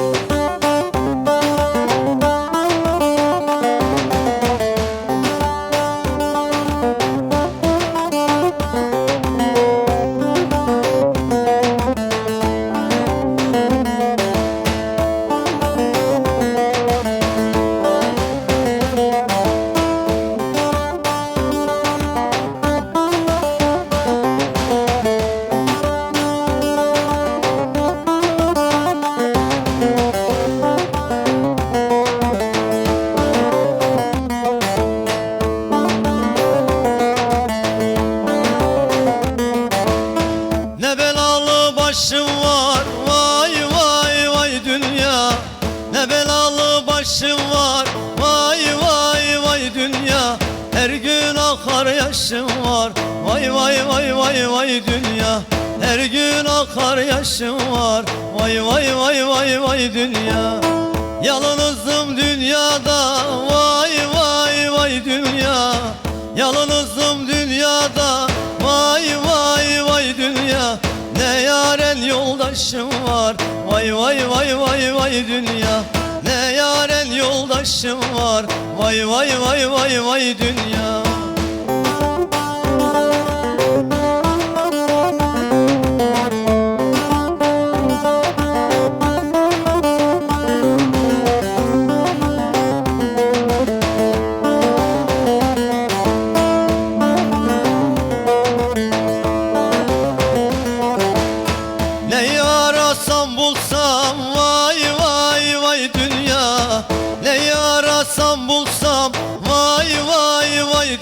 Ne Her gün akar yaşım var. Vay vay vay vay vay dünya. Her gün akar yaşım var. Vay vay vay vay vay dünya. Yalnızım dünyada. Vay vay vay dünya. Yalnızım dünyada. Vay vay vay dünya. Ne yaren yoldaşım var. Vay vay vay vay vay dünya. Ne yaren yoldaşım var. Vay vay vay vay vay dünya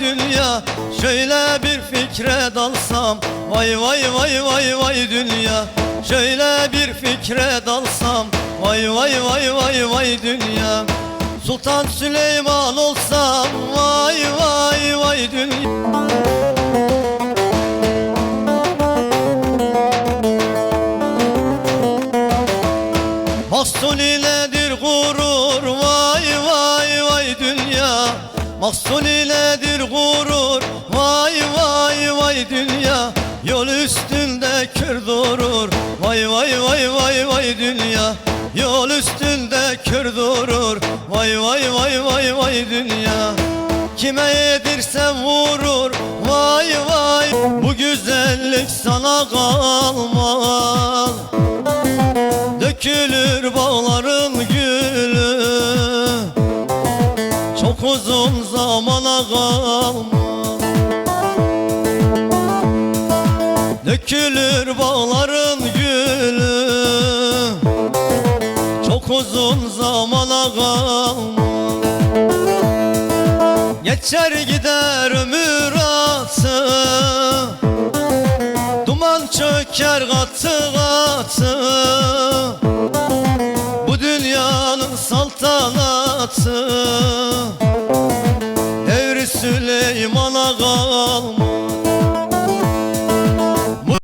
dünya Şöyle bir fikre dalsam vay vay vay vay vay dünya. Şöyle bir fikre dalsam vay vay vay vay vay dünya. Sultan Süleyman olsam vay vay vay dünya. Mahsuni nedir Mahsuni nedir gurur. Vay vay vay dünya Yol üstünde kör durur. Vay vay vay vay vay dünya Yol üstünde kör durur. Vay vay vay vay vay dünya Kime yedirsem vurur. Vay vay Bu güzellik sana kalmaz. Dökülür bağların Dökülür bağların gülü. Çok uzun zamana kalmaz Geçer gider ömür atı. Duman çöker katı katı. Bu dünyanın saltanatı